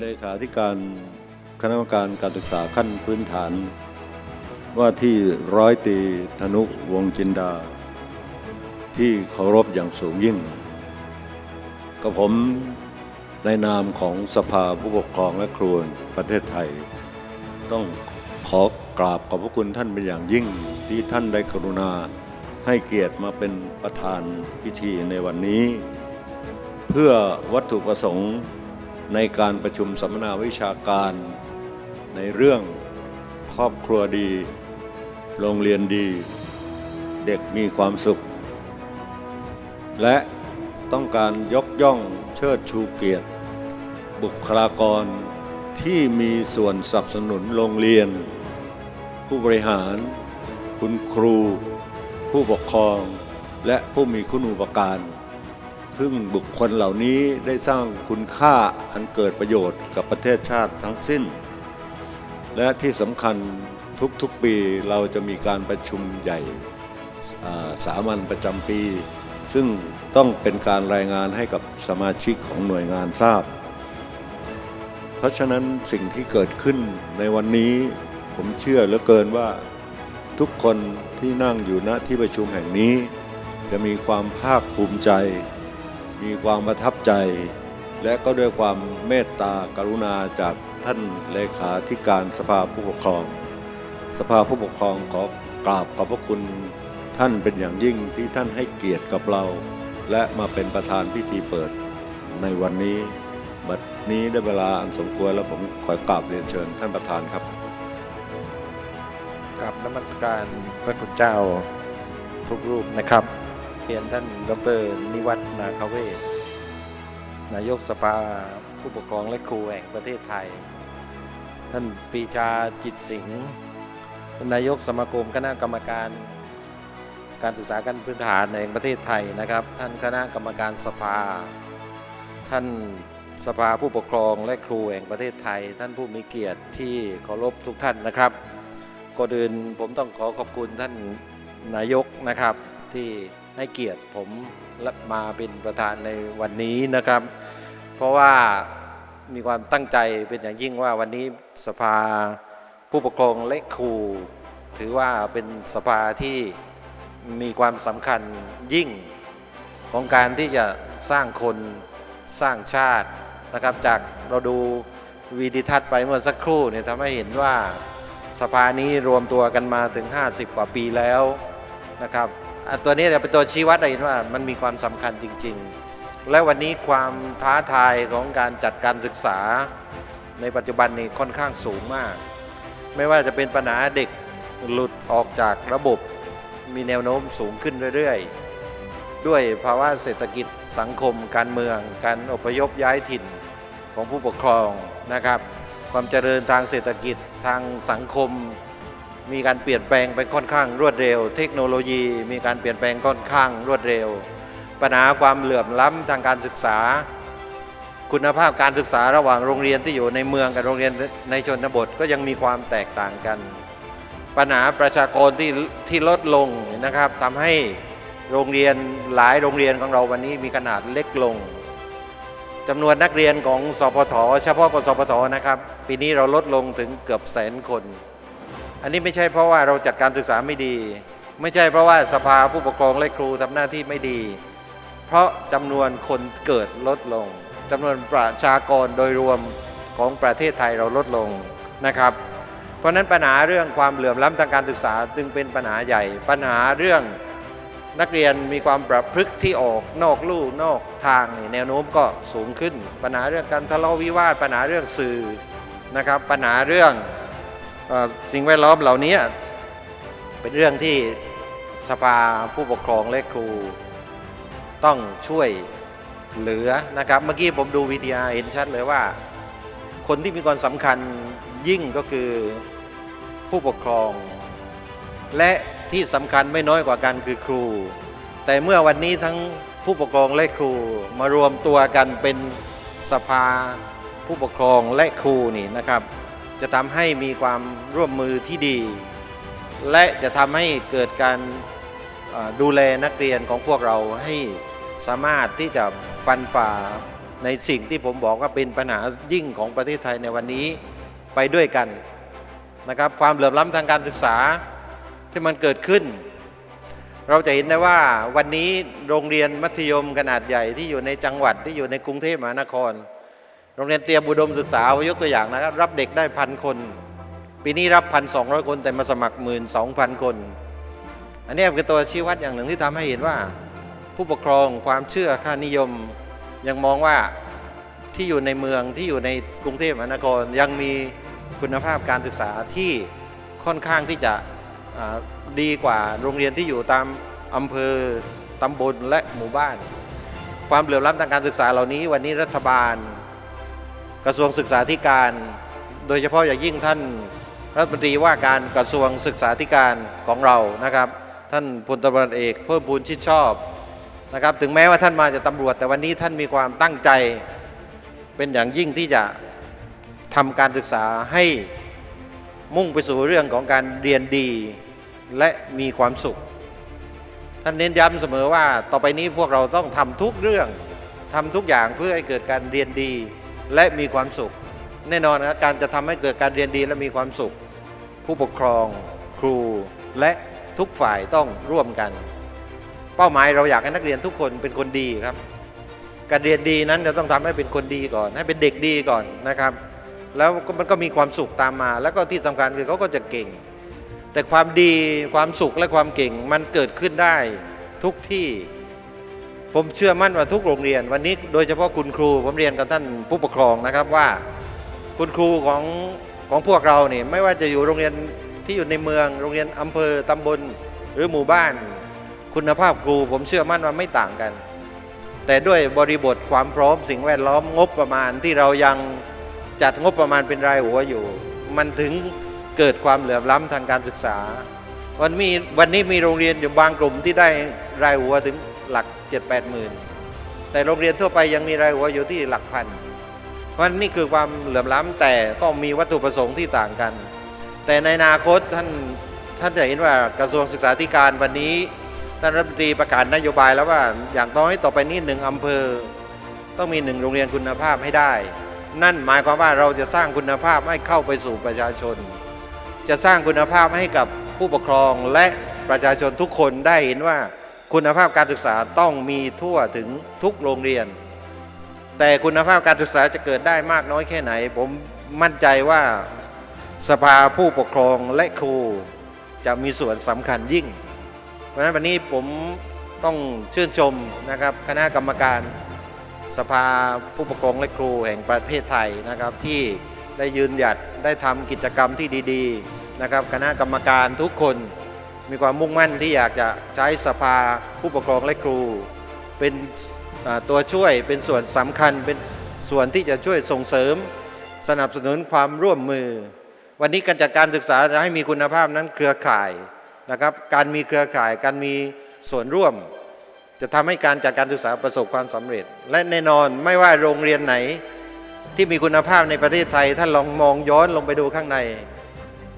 เลขาธิการคณะกรรมการการศึกษาขั้นพื้นฐาน ว่าที่ร้อยตีธนุวงจินดา ที่เคารพอย่างสูงยิ่งกับผมในนามของสภาผู้ปกครองและครูแห่งประเทศไทย ต้องขอกราบขอบพระคุณท่านเป็นอย่างยิ่งที่ท่านได้กรุณาให้เกียรติมาเป็นประธานพิธีในวันนี้ เพื่อวัตถุประสงค์ ในการประชุมสัมมนาวิชาการ ในเรื่องครอบครัวดี โรงเรียนดี เด็กมีความสุข และต้องการยกย่องเชิดชูเกียรติ บุคลากรที่มีส่วนสนับสนุนโรงเรียน ผู้บริหาร คุณครู ผู้ปกครอง และผู้มีคุณูปการ ซึ่งบุคคลเหล่านี้ได้สร้างคุณค่าอันเกิดประโยชน์กับประเทศชาติทั้งสิ้น และที่สำคัญทุกๆปีเราจะมีการประชุมใหญ่สามัญประจำปี ซึ่งต้องเป็นการรายงานให้กับสมาชิกของหน่วยงานทราบ เพราะฉะนั้นสิ่งที่เกิดขึ้นในวันนี้ผมเชื่อเหลือเกินว่าทุกคนที่นั่งอยู่ณที่ประชุมแห่งนี้ จะมีความภาคภูมิใจ มีความประทับใจ และก็ด้วยความเมตตากรุณาจากท่านเลขาธิการสภาผู้ปกครอง สภาผู้ปกครองขอกราบขอบพระคุณท่านเป็นอย่างยิ่งที่ท่านให้เกียรติกับเรา และมาเป็นประธานพิธีเปิด ในวันนี้บัดนี้ได้เวลาอันสมควรแล้วผมขอกราบเรียนเชิญท่านประธานครับกับนมัสการพระคุณเจ้าทุกรูปนะครับ เรียนท่านดรนิวัฒน์นาคเวศนายกสภาผู้ปกครองและครูแห่งประเทศไทย ท่านปีชาจิตสิงห์นายกสมาคมคณะกรรมการการศึกษาขั้นพื้นฐานแห่งประเทศไทยนะครับ ท่านคณะกรรมการสภา ท่านสภาผู้ปกครองและครูแห่งประเทศไทย ท่านผู้มีเกียรติที่เคารพทุกท่านนะครับก่อนอื่นผมต้องขอขอบคุณท่านนายกนะครับที่ ให้เกียรติผมมาเป็นประธานในวันนี้นะครับ เพราะว่ามีความตั้งใจเป็นอย่างยิ่งว่าวันนี้สภาผู้ปกครองและครู ถือว่าเป็นสภาที่มีความสำคัญยิ่งของการที่จะสร้างคนสร้างชาตินะครับ จากเราดูวีดิทัศน์ไปเมื่อสักครู่เนี่ยทำให้เห็นว่าสภานี้รวมตัวกันมาถึง 50 กว่าปีแล้วนะครับ ตัวนี้จะเป็นตัวชี้วัดเห็นว่ามันมีความสำคัญจริง ๆ และวันนี้ความท้าทายของการจัดการศึกษา ในปัจจุบันนี้ค่อนข้างสูงมาก ไม่ว่าจะเป็นปัญหาเด็กหลุดออกจากระบบมีแนวโน้มสูงขึ้นเรื่อยๆ ด้วยภาวะเศรษฐกิจสังคม การเมือง การอพยพย้ายถิ่นของผู้ปกครองนะครับ ความเจริญทางเศรษฐกิจทางสังคม มีการเปลี่ยนแปลงไปค่อนข้างรวดเร็ว เทคโนโลยี มีการเปลี่ยนแปลงค่อนข้างรวดเร็ว ปัญหาความเหลื่อมล้ำทางการศึกษา คุณภาพการศึกษาระหว่างโรงเรียนที่อยู่ในเมืองกับโรงเรียนในชนบทก็ยังมีความแตกต่างกัน ปัญหาประชากรที่ที่ลดลงนะครับทำให้โรงเรียนหลายโรงเรียนของเราวันนี้มีขนาดเล็กลงจำนวนนักเรียนของสพทเฉพาะกสพทนะครับ ปีนี้เราลดลงถึงเกือบแสนคน อันนี้ไม่ใช่เพราะว่าเราจัดการศึกษาไม่ดี ไม่ใช่เพราะว่าสภาผู้ปกครองและครูทำหน้าที่ไม่ดี เพราะจำนวนคนเกิดลดลงจำนวนประชากรโดยรวมของประเทศไทยเราลดลงนะครับ เพราะฉะนั้นปัญหาเรื่องความเหลื่อมล้ำทางการศึกษาจึงเป็นปัญหาใหญ่ ปัญหาเรื่องนักเรียนมีความประพฤติที่ออกนอกลู่นอกทางแนวโน้มก็สูงขึ้น ปัญหาเรื่องการทะเลาะวิวาทปัญหาเรื่องสื่อนะครับปัญหาเรื่อง สิ่งแวดล้อมเหล่านี้เป็นเรื่องที่สภาผู้ปกครองและครูต้องช่วยเหลือนะครับ เมื่อกี้ผมดูวิทยาเห็นชัดเลยว่า คนที่มีความสำคัญยิ่งก็คือผู้ปกครอง และที่สำคัญไม่น้อยกว่ากันคือครู แต่เมื่อวันนี้ทั้งผู้ปกครองและครูมารวมตัวกันเป็นสภาผู้ปกครองและครูนี่นะครับ จะทำให้มีความร่วมมือที่ดี และจะทำให้เกิดการดูแลนักเรียนของพวกเราให้สามารถที่จะฟันฝ่าในสิ่งที่ผมบอกว่าเป็นปัญหายิ่งของประเทศไทยในวันนี้ไปด้วยกันนะครับความเหลื่อมล้ำทางการศึกษาที่มันเกิดขึ้น เราจะเห็นได้ว่าวันนี้โรงเรียนมัธยมขนาดใหญ่ที่อยู่ในจังหวัดที่อยู่ในกรุงเทพมหานคร โรงเรียนเตรียมอุดมศึกษายกตัวอย่างนะครับ รับเด็กได้พันคน ปีนี้รับพันสองคน แต่มาสมัครหมื่นสองพันคน อันนี้เป็นตัวชี้วัดอย่างหนึ่งที่ทำให้เห็นว่า ผู้ปกครองความเชื่อค่านิยม ยังมองว่าที่อยู่ในเมืองที่อยู่ในกรุงเทพมหานครยังมีคุณภาพการศึกษาที่ค่อนข้างที่จะดีกว่าโรงเรียนที่อยู่ตามอำเภอตำบลและหมู่บ้าน ความเหลื่อมล้ำทางการศึกษาเหล่านี้ วันนี้รัฐบาล กระทรวงศึกษาธิการ โดยเฉพาะอย่างยิ่งท่านรัฐมนตรีว่าการกระทรวงศึกษาธิการของเรานะครับ ท่านพลตำรวจเอกเพิ่มพูนชิดชอบนะครับ ถึงแม้ว่าท่านมาจากตำรวจ แต่วันนี้ท่านมีความตั้งใจเป็นอย่างยิ่งที่จะทำการศึกษาให้มุ่งไปสู่เรื่องของการเรียนดีและมีความสุข ท่านเน้นย้ำเสมอว่าต่อไปนี้พวกเราต้องทำทุกเรื่องทำทุกอย่างเพื่อให้เกิดการเรียนดี และมีความสุข แน่นอนนะการจะทำให้เกิดการเรียนดีและมีความสุข ผู้ปกครอง ครู และทุกฝ่ายต้องร่วมกัน เป้าหมายเราอยากให้นักเรียนทุกคนเป็นคนดีครับ การเรียนดีนั้นจะต้องทำให้เป็นคนดีก่อน ให้เป็นเด็กดีก่อนนะครับ แล้วมันก็มีความสุขตามมา แล้วก็ที่สำคัญคือเขาก็จะเก่ง แต่ความดีความสุขและความเก่งมันเกิดขึ้นได้ทุกที่ ผมเชื่อมั่นว่าทุกโรงเรียน วันนี้โดยเฉพาะคุณครูผมเรียนกับท่านผู้ปกครองนะครับว่า คุณครูของของพวกเราเนี่ยไม่ว่าจะอยู่โรงเรียนที่อยู่ในเมือง โรงเรียนอำเภอตำบลหรือหมู่บ้าน คุณภาพครู ผมเชื่อมั่นว่าไม่ต่างกัน แต่ด้วยบริบทความพร้อมสิ่งแวดล้อมงบประมาณที่เรายังจัดงบประมาณเป็นรายหัวอยู่ มันถึงเกิดความเหลื่อมล้ำทางการศึกษา วันมีวันนี้มีโรงเรียนอยู่บางกลุ่มที่ได้รายหัวถึงหลัก 7 8หมื่นแต่โรงเรียนทั่วไปยังมีรายหัวอยู่ที่หลักพัน เพราะนี่คือความเหลื่อมล้ำแต่ก็มีวัตถุประสงค์ที่ต่างกัน แต่ในอนาคตท่านท่านจะเห็นว่ากระทรวงศึกษาธิการวันนี้ท่านรัฐมนตรีประกาศนโยบายแล้วว่าอย่างน้อยต่อไปนี้หนึ่งอำเภอ ต้องมีหนึ่งโรงเรียนคุณภาพให้ได้ นั่นหมายความว่าเราจะสร้างคุณภาพให้เข้าไปสู่ประชาชน จะสร้างคุณภาพให้กับผู้ปกครองและประชาชนทุกคนได้เห็นว่า คุณภาพการศึกษาต้องมีทั่วถึงทุกโรงเรียน แต่คุณภาพการศึกษาจะเกิดได้มากน้อยแค่ไหน ผมมั่นใจว่าสภาผู้ปกครองและครูจะมีส่วนสำคัญยิ่ง เพราะฉะนั้นวันนี้ผมต้องชื่นชมนะครับคณะกรรมการสภาผู้ปกครองและครูแห่งประเทศไทยนะครับที่ได้ยืนหยัดได้ทำกิจกรรมที่ดี ๆ นะครับ คณะกรรมการทุกคน มีความมุ่งมั่นที่อยากจะใช้สภาผู้ปกครองและครู เป็นตัวช่วยเป็นส่วนสำคัญเป็นส่วนที่จะช่วยส่งเสริม สนับสนุนความร่วมมือ วันนี้การจัดการศึกษาจะให้มีคุณภาพนั้นเครือข่ายนะครับการมีเครือข่ายการมีส่วนร่วม จะทำให้การจัดการศึกษาประสบความสำเร็จ และแน่นอนไม่ว่าโรงเรียนไหน ที่มีคุณภาพในประเทศไทยท่านลองมองย้อนลงไปดูข้างใน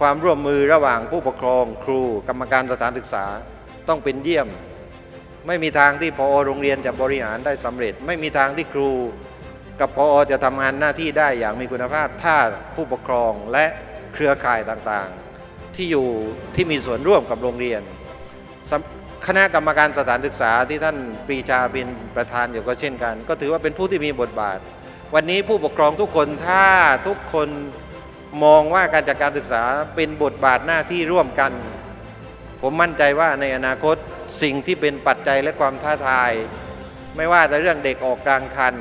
ความร่วมมือระหว่างผู้ปกครองครูกรรมการสถานศึกษาต้องเป็นเยี่ยม ไม่มีทางที่พอโรงเรียนจะบริหารได้สำเร็จ ไม่มีทางที่ครู กับพอจะทำงานหน้าที่ได้อย่างมีคุณภาพ ถ้าผู้ปกครองและเครือข่ายต่างๆ ที่อยู่ที่มีส่วนร่วมกับโรงเรียน คณะกรรมการสถานศึกษาที่ท่านปรีชาเป็นประธานอยู่ก็เช่นกัน ก็ถือว่าเป็นผู้ที่มีบทบาท วันนี้ผู้ปกครองทุกคนถ้าทุกคน มองว่าการจัดการศึกษาเป็นบทบาทหน้าที่ร่วมกัน ผมมั่นใจว่าในอนาคตสิ่งที่เป็นปัจจัยและความท้าทาย ไม่ว่าจะเรื่องเด็กออกกลางคัน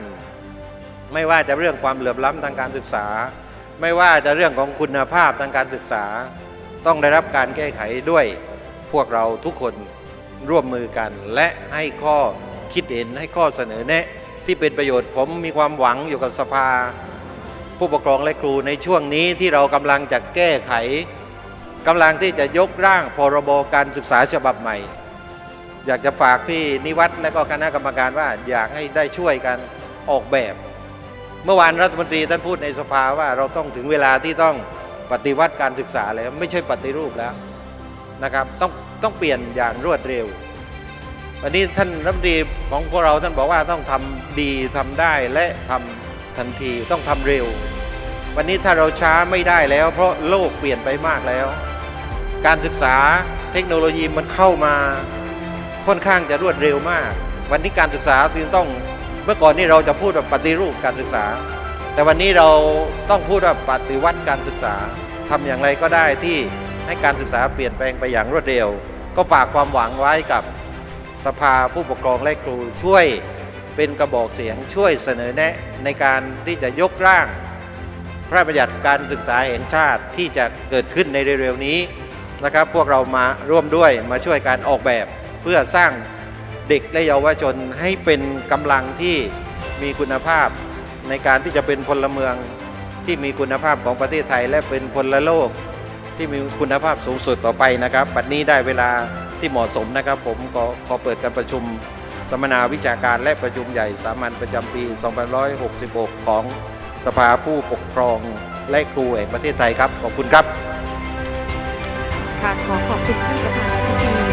ไม่ว่าจะเรื่องความเหลื่อมล้ำทางการศึกษา ไม่ว่าจะเรื่องของคุณภาพทางการศึกษา ต้องได้รับการแก้ไขด้วยพวกเราทุกคนร่วมมือกัน และให้ข้อคิดเห็นให้ข้อเสนอแนะที่เป็นประโยชน์ผมมีความหวังอยู่กับสภา ผู้ปกครองและครูในช่วงนี้ที่เรากำลังจะแก้ไขกำลังที่จะยกร่างพรบการศึกษาฉบับใหม่ อยากจะฝากพี่นิวัฒน์และก็คณะกรรมการว่าอยากให้ได้ช่วยกันออกแบบ เมื่อวานรัฐมนตรีท่านพูดในสภาว่าเราต้องถึงเวลาที่ต้องปฏิวัติการศึกษาแล้วไม่ใช่ปฏิรูปแล้วนะครับต้องต้องเปลี่ยนอย่างรวดเร็ว วันนี้ท่านรัฐมนตรีของพวกเราท่านบอกว่าต้องทำดีทำได้และทำ ทันทีต้องทำเร็ว วันนี้ถ้าเราช้าไม่ได้แล้ว เพราะโลกเปลี่ยนไปมากแล้ว การศึกษาเทคโนโลยีมันเข้ามาค่อนข้างจะรวดเร็วมาก วันนี้การศึกษาจึงต้องเมื่อก่อนนี่เราจะพูดแบบปฏิรูปการศึกษา แต่วันนี้เราต้องพูดว่าปฏิวัติการศึกษาทำอย่างไรก็ได้ที่ให้การศึกษาเปลี่ยนแปลงไปอย่างรวดเร็ว ก็ฝากความหวังไว้กับสภาผู้ปกครองและครูช่วย เป็นกระบอกเสียงช่วยเสนอแนะในการที่จะยกร่าง พระราชบัญญัติการศึกษาแห่งชาติที่จะเกิดขึ้นในเร็วๆนี้นะครับ พวกเรามาร่วมด้วยมาช่วยการออกแบบเพื่อสร้างเด็กและเยาวชนให้เป็นกำลังที่มีคุณภาพในการที่จะเป็นพลเมืองที่มีคุณภาพของประเทศไทย และเป็นพลโลก ที่มีคุณภาพสูงสุดต่อไปนะครับ บัดนี้ได้เวลาที่เหมาะสมนะครับ ผมขอขอเปิดการประชุม สัมมนาวิชาการและประชุมใหญ่สามัญประจำปี 2566 ของสภาผู้ปกครองและครูแห่งประเทศไทยครับ ขอบคุณครับ ค่ะขอขอบคุณท่านประธานธิบดี